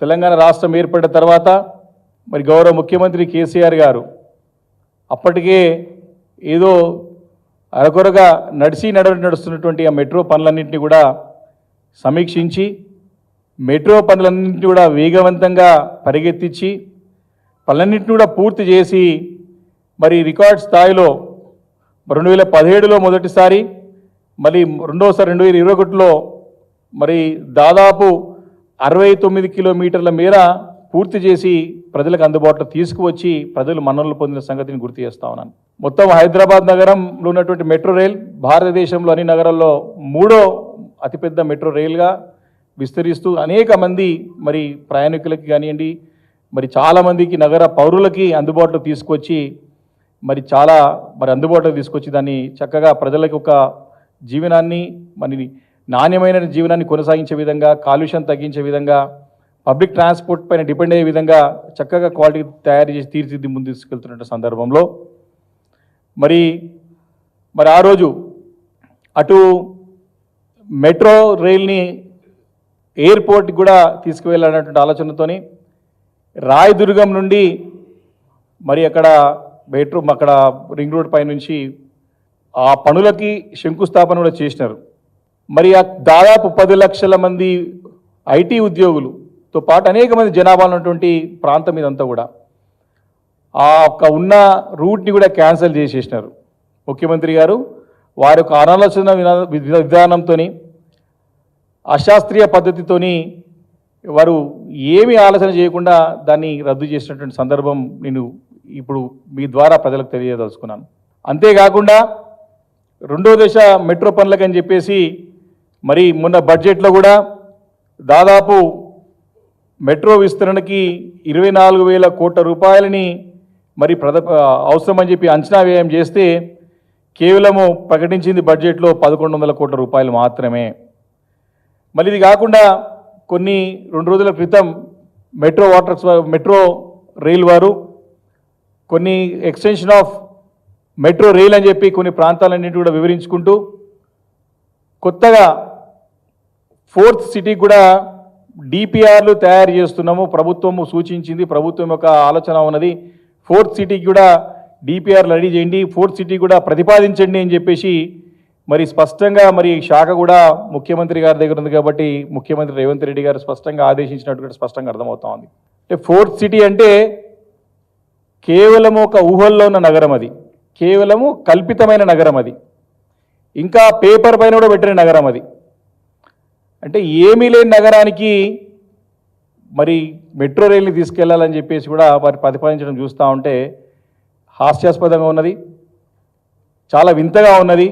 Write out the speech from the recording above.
తెలంగాణ రాష్ట్రం ఏర్పడిన తర్వాత మరి గౌరవ ముఖ్యమంత్రి కేసీఆర్ గారు అప్పటికే ఏదో అరకొరగా నడిచి నడవ నడుస్తున్నటువంటి ఆ మెట్రో పనులన్నింటినీ కూడా సమీక్షించి మెట్రో పనులన్నింటినీ కూడా వేగవంతంగా పరిగెత్తించి పనులన్నింటినీ కూడా పూర్తి చేసి మరి రికార్డ్ స్థాయిలో రెండు వేల పదిహేడులో మొదటిసారి మళ్ళీ రెండోసారి రెండు వేల ఇరవై ఒకటిలో మరి దాదాపు అరవై తొమ్మిది కిలోమీటర్ల మేర పూర్తి చేసి ప్రజలకు అందుబాటులో తీసుకువచ్చి ప్రజలు మన్ననలు పొందిన సంగతిని గుర్తు చేస్తా ఉన్నాను. మొత్తం హైదరాబాద్ నగరంలో ఉన్నటువంటి మెట్రో రైల్ భారతదేశంలో అన్ని నగరాల్లో మూడో అతిపెద్ద మెట్రో రైలుగా విస్తరిస్తూ అనేక మంది మరి ప్రయాణికులకి కానివ్వండి మరి చాలామందికి నగర పౌరులకి అందుబాటులో తీసుకొచ్చి మరి చాలా మరి అందుబాటులో తీసుకొచ్చి దాన్ని చక్కగా ప్రజలకు ఒక జీవనాన్ని మరి నాణ్యమైన జీవనాన్ని కొనసాగించే విధంగా కాలుష్యం తగ్గించే విధంగా పబ్లిక్ ట్రాన్స్పోర్ట్ పైన డిపెండ్ అయ్యే విధంగా చక్కగా క్వాలిటీ తయారు చేసి తీర్చిదిద్ది ముందు తీసుకెళ్తున్న సందర్భంలో మరి మరి ఆ రోజు అటు మెట్రో రైల్ని ఎయిర్పోర్ట్కి కూడా తీసుకువెళ్ళాలన్నటువంటి ఆలోచనతోని రాయదుర్గం నుండి మరి అక్కడ మెట్రో అక్కడ రింగ్ రోడ్ పై నుంచి ఆ పనులకి శంకుస్థాపన కూడా చేసినారు. మరి ఆ దాదాపు పది లక్షల మంది ఐటీ ఉద్యోగులతో పాటు అనేక మంది జనాభా ఉన్నటువంటి ప్రాంతం ఇదంతా కూడా. ఆ యొక్క ఉన్న రూట్ని కూడా క్యాన్సిల్ చేసేసినారు. ముఖ్యమంత్రి గారు వారి యొక్క అనాలోచన విధానంతో అశాస్త్రీయ పద్ధతితోని వారు ఏమి ఆలోచన చేయకుండా దాన్ని రద్దు చేసినటువంటి సందర్భం నేను ఇప్పుడు మీ ద్వారా ప్రజలకు తెలియదలుచుకున్నాను అంతేకాకుండా రెండో దశ మెట్రో పనులకని చెప్పేసి మరి మొన్న బడ్జెట్లో కూడా దాదాపు మెట్రో విస్తరణకి ఇరవై నాలుగు వేల కోట్ల రూపాయలని మరి ప్రద అవసరమని చెప్పి అంచనా వ్యయం చేస్తే కేవలము ప్రకటించింది బడ్జెట్లో పదకొండు వందల కోట్ల రూపాయలు మాత్రమే. మళ్ళీ ఇది కాకుండా కొన్ని రెండు రోజుల క్రితం మెట్రో వాటర్స్ మెట్రో రైల్ వారు కొన్ని ఎక్స్టెన్షన్ ఆఫ్ మెట్రో రైల్ అని చెప్పి కొన్ని ప్రాంతాలన్నింటి కూడా వివరించుకుంటూ కొత్తగా ఫోర్త్ సిటీ కూడా డిపిఆర్లు తయారు చేస్తున్నాము. ప్రభుత్వము సూచించింది ప్రభుత్వం యొక్క ఆలోచన ఉన్నది. ఫోర్త్ సిటీకి కూడా డిపిఆర్ రెడీ చేయండి. ఫోర్త్ సిటీ కూడా ప్రతిపాదించండి అని చెప్పేసి మరి స్పష్టంగా మరి శాఖ కూడా ముఖ్యమంత్రి గారి దగ్గర ఉంది కాబట్టి ముఖ్యమంత్రి రేవంత్ రెడ్డి గారు స్పష్టంగా ఆదేశించినట్టు కూడా స్పష్టంగా అర్థమవుతా ఉంది అంటే ఫోర్త్ సిటీ అంటే కేవలం ఒక ఊహల్లో ఉన్న నగరం అది. కేవలము కల్పితమైన నగరం అది. ఇంకా పేపర్ పైన కూడా పెట్టిన నగరం అది. అంటే ఏమీ లేని నగరానికి మరి మెట్రో రైల్ని తీసుకెళ్ళాలని చెప్పేసి కూడా వారి ప్రతిపాదించడం చూస్తూ ఉంటే హాస్యాస్పదంగా ఉన్నది చాలా వింతగా ఉన్నది.